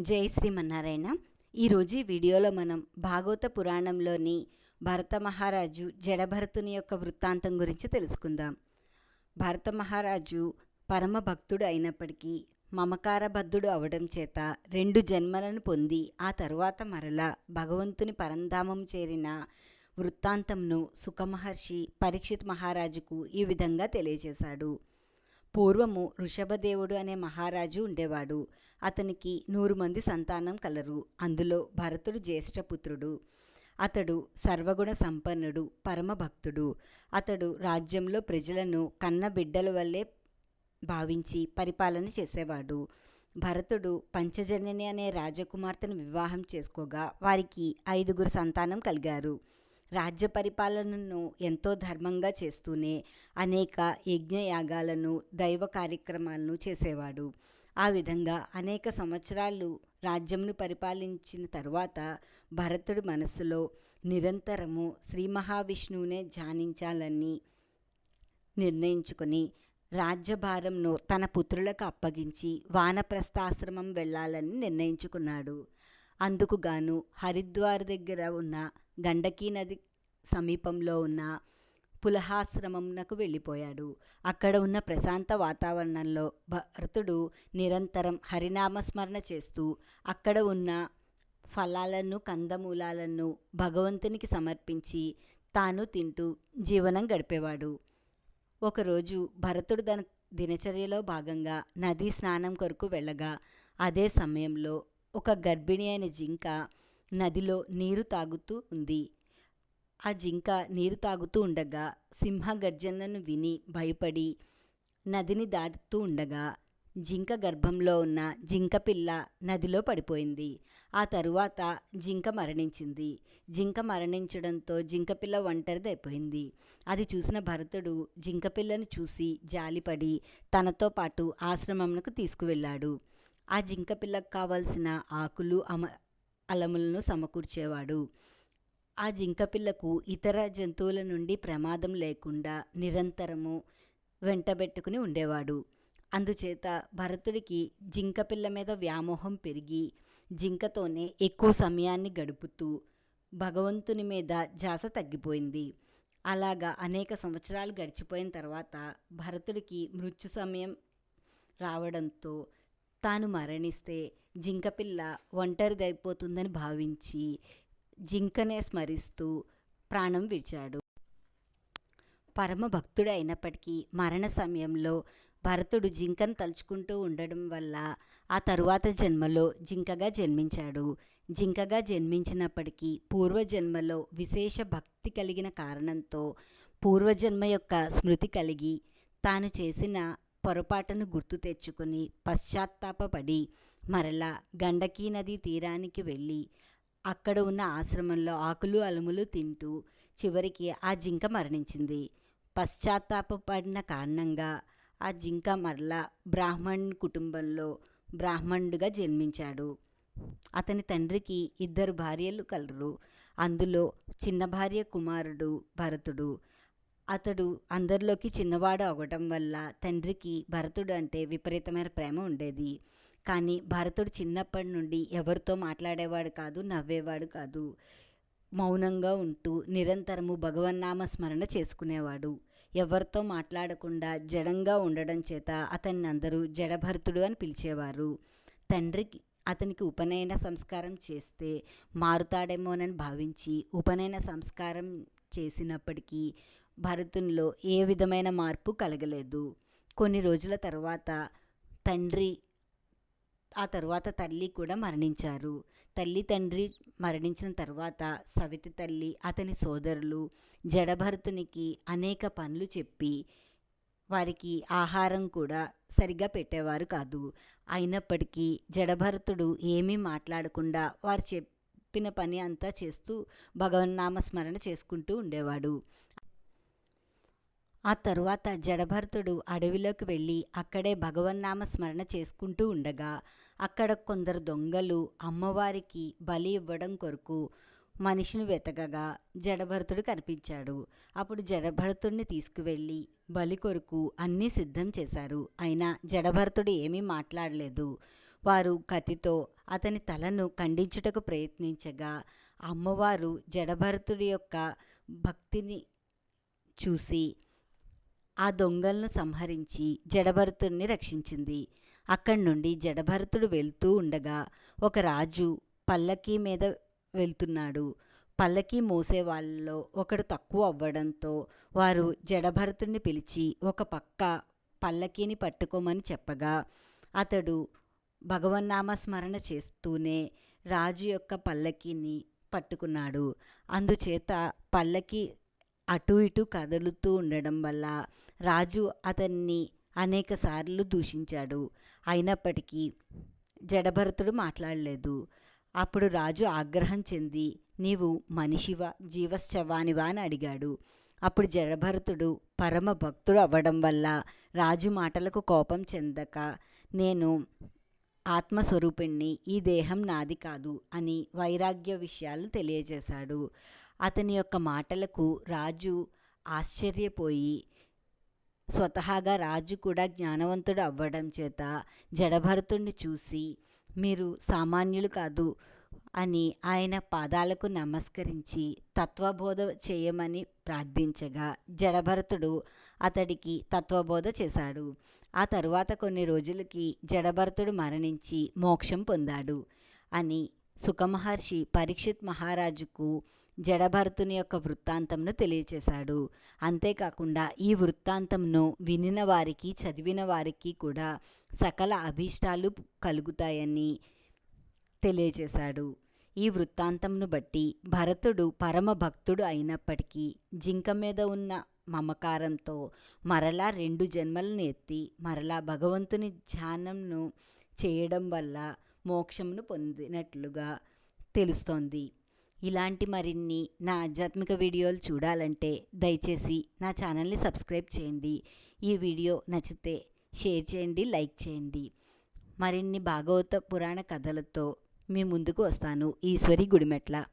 జై శ్రీమన్నారాయణ. ఈరోజు ఈ వీడియోలో మనం భాగవత పురాణంలోని భరత మహారాజు జడభరతుని యొక్క వృత్తాంతం గురించి తెలుసుకుందాం. భరత మహారాజు పరమ భక్తుడు అయినప్పటికీ మమకారబద్ధుడు అవడం చేత రెండు జన్మలను పొంది ఆ తరువాత మరల భగవంతుని పరంధామం చేరిన వృత్తాంతంను సుఖమహర్షి పరీక్షిత్ మహారాజుకు ఈ విధంగా తెలియజేశాడు. పూర్వము ఋషభదేవుడు అనే మహారాజు ఉండేవాడు. అతనికి నూరు మంది సంతానం కలరు. అందులో భరతుడు జ్యేష్ఠపుత్రుడు. అతడు సర్వగుణ సంపన్నుడు పరమభక్తుడు. అతడు రాజ్యంలో ప్రజలను కన్న బిడ్డల వల్లే భావించి పరిపాలన చేసేవాడు. భరతుడు పంచజనని అనే రాజకుమార్తెను వివాహం చేసుకోగా వారికి ఐదుగురు సంతానం కలిగారు. రాజ్య పరిపాలనను ఎంతో ధర్మంగా చేస్తూనే అనేక యజ్ఞయాగాలను దైవ కార్యక్రమాలను చేసేవాడు. ఆ విధంగా అనేక సంవత్సరాలు రాజ్యంను పరిపాలించిన తరువాత భరతుడి మనస్సులో నిరంతరము శ్రీ మహావిష్ణువునే ధ్యానించాలని నిర్ణయించుకొని రాజ్యభారంను తన పుత్రులకు అప్పగించి వానప్రస్థాశ్రమం వెళ్ళాలని నిర్ణయించుకున్నాడు. అందుకుగాను హరిద్వార్ దగ్గర ఉన్న గండకీ నది సమీపంలో ఉన్న పులహాశ్రమంనకు వెళ్ళిపోయాడు. అక్కడ ఉన్న ప్రశాంత వాతావరణంలో భరతుడు నిరంతరం హరినామస్మరణ చేస్తూ అక్కడ ఉన్న ఫలాలను కందమూలాలను భగవంతునికి సమర్పించి తాను తింటూ జీవనం గడిపేవాడు. ఒకరోజు భరతుడు తన దినచర్యలో భాగంగా నదీ స్నానం కొరకు వెళ్ళగా అదే సమయంలో ఒక గర్భిణి అయిన జింక నదిలో నీరు తాగుతూ ఉంది. ఆ జింక నీరు తాగుతూ ఉండగా సింహ గర్జనను విని భయపడి నదిని దాటుతూ ఉండగా జింక గర్భంలో ఉన్న జింక పిల్ల నదిలో పడిపోయింది. ఆ తరువాత జింక మరణించింది. జింక మరణించడంతో జింక పిల్ల ఒంటరిదైపోయింది. అది చూసిన భరతుడు జింక పిల్లను చూసి జాలిపడి తనతో పాటు ఆశ్రమంకు తీసుకువెళ్ళాడు. ఆ జింక పిల్లకు కావాల్సిన ఆకులు అమ అలములను సమకూర్చేవాడు. ఆ జింక పిల్లకు ఇతర జంతువుల నుండి ప్రమాదం లేకుండా నిరంతరము వెంటబెట్టుకుని ఉండేవాడు. అందుచేత భరతుడికి జింక పిల్ల మీద వ్యామోహం పెరిగి జింకతోనే ఎక్కువ సమయాన్ని గడుపుతూ భగవంతుని మీద జాస తగ్గిపోయింది. అలాగా అనేక సంవత్సరాలు గడిచిపోయిన తర్వాత భరతుడికి మృత్యు సమయం రావడంతో తాను మరణిస్తే జింకపిల్ల ఒంటరిదైపోతుందని భావించి జింకనే స్మరిస్తూ ప్రాణం విడిచాడు. పరమ భక్తుడు అయినప్పటికీ మరణ సమయంలో భరతుడు జింకను తలుచుకుంటూ ఉండడం వల్ల ఆ తరువాత జన్మలో జింకగా జన్మించాడు. జింకగా జన్మించినప్పటికీ పూర్వజన్మలో విశేష భక్తి కలిగిన కారణంతో పూర్వజన్మ యొక్క స్మృతి కలిగి తాను చేసిన పొరపాటును గుర్తు తెచ్చుకొని పశ్చాత్తాపపడి మరలా గండకీ నది తీరానికి వెళ్ళి అక్కడ ఉన్న ఆశ్రమంలో ఆకులు అలుములు తింటూ చివరికి ఆ జింక మరణించింది. పశ్చాత్తాపడిన కారణంగా ఆ జింక మరలా బ్రాహ్మణ్ కుటుంబంలో బ్రాహ్మణుడిగా జన్మించాడు. అతని తండ్రికి ఇద్దరు భార్యలు కలరు. అందులో చిన్న భార్య కుమారుడు భరతుడు అతడు అందరిలోకి చిన్నవాడు అవ్వటం వల్ల తండ్రికి భరతుడు అంటే విపరీతమైన ప్రేమ ఉండేది. కానీ భరతుడు చిన్నప్పటి నుండి ఎవరితో మాట్లాడేవాడు కాదు నవ్వేవాడు కాదు. మౌనంగా ఉంటూ నిరంతరము భగవన్నామ స్మరణ చేసుకునేవాడు. ఎవరితో మాట్లాడకుండా జడంగా ఉండడం చేత అతన్ని అందరూ జడభరతుడు అని పిలిచేవారు. తండ్రికి అతనికి ఉపనయన సంస్కారం చేస్తే మారుతాడేమోనని భావించి ఉపనయన సంస్కారం చేసినప్పటికీ భరతునిలో ఏ విధమైన మార్పు కలగలేదు. కొన్ని రోజుల తర్వాత తండ్రి ఆ తర్వాత తల్లి కూడా మరణించారు. తల్లి తండ్రి మరణించిన తర్వాత సవితి తల్లి అతని సోదరులు జడభరతునికి అనేక పనులు చెప్పి వారికి ఆహారం కూడా సరిగ్గా పెట్టేవారు కాదు. అయినప్పటికీ జడభరతుడు ఏమీ మాట్లాడకుండా వారు చెప్పిన పని అంతా చేస్తూ భగవన్నామస్మరణ చేసుకుంటూ ఉండేవాడు. ఆ తరువాత జడభరతుడు అడవిలోకి వెళ్ళి అక్కడే భగవన్నామ స్మరణ చేసుకుంటూ ఉండగా అక్కడ కొందరు దొంగలు అమ్మవారికి బలి ఇవ్వడం కొరకు మనిషిని వెతకగా జడభరతుడు కనిపించాడు. అప్పుడు జడభరతుడిని తీసుకువెళ్ళి బలి కొరకు అన్నీ సిద్ధం చేశారు. అయినా జడభరతుడు ఏమీ మాట్లాడలేదు. వారు కత్తితో అతని తలను ఖండించుటకు ప్రయత్నించగా అమ్మవారు జడభరతుడి యొక్క భక్తిని చూసి ఆ దొంగలను సంహరించి జడభరతుడిని రక్షించింది. అక్కడి నుండి జడభరతుడు వెళ్తూ ఉండగా ఒక రాజు పల్లకీ మీద వెళ్తున్నాడు. పల్లకీ మోసే వాళ్ళలో ఒకడు తక్కువ అవ్వడంతో వారు జడభరతుడిని పిలిచి ఒక పక్క పల్లకీని పట్టుకోమని చెప్పగా అతడు భగవన్నామ స్మరణ చేస్తూనే రాజు యొక్క పల్లకీని పట్టుకున్నాడు. అందుచేత పల్లకి అటు ఇటు కదులుతూ ఉండడం వల్ల రాజు అతన్ని అనేకసార్లు దూషించాడు. అయినప్పటికీ జడభరతుడు మాట్లాడలేదు. అప్పుడు రాజు ఆగ్రహం చెంది నీవు మనిషివా జీవశ్చవానివా? అని అడిగాడు. అప్పుడు జడభరతుడు పరమ భక్తుడు అవ్వడం వల్ల రాజు మాటలకు కోపం చెందక నేను ఆత్మస్వరూపిణ్ణి ఈ దేహం నాది కాదు అని వైరాగ్య విషయాలు తెలియజేశాడు. అతని యొక్క మాటలకు రాజు ఆశ్చర్యపోయి స్వతహాగా రాజు కూడా జ్ఞానవంతుడు అవ్వడం చేత జడభరతుణ్ణి చూసి మీరు సామాన్యులు కాదు అని ఆయన పాదాలకు నమస్కరించి తత్వబోధ చేయమని ప్రార్థించగా జడభరతుడు అతడికి తత్వబోధ చేశాడు. ఆ తరువాత కొన్ని రోజులకి జడభరతుడు మరణించి మోక్షం పొందాడు అని సుఖమహర్షి పరీక్షిత్ మహారాజుకు జడభరతుని యొక్క వృత్తాంతంను తెలియచేశాడు. అంతేకాకుండా ఈ వృత్తాంతంను వినిన వారికి చదివిన వారికి కూడా సకల అభీష్టాలు కలుగుతాయని తెలియచేశాడు. ఈ వృత్తాంతంను బట్టి భరతుడు పరమ భక్తుడు అయినప్పటికీ జింక మీద ఉన్న మమకారంతో మరలా రెండు జన్మలను ఎత్తి మరలా భగవంతుని ధ్యానంను చేయడం వల్ల మోక్షమును పొందినట్లుగా తెలుస్తోంది. ఇలాంటి మరిన్ని నా ఆధ్యాత్మిక వీడియోలు చూడాలంటే దయచేసి నా ఛానల్ని సబ్స్క్రైబ్ చేయండి. ఈ వీడియో నచ్చితే షేర్ చేయండి లైక్ చేయండి. మరిన్ని భాగవత పురాణ కథలతో మీ ముందుకు వస్తాను. ఈశ్వరి గుడిమెట్ల.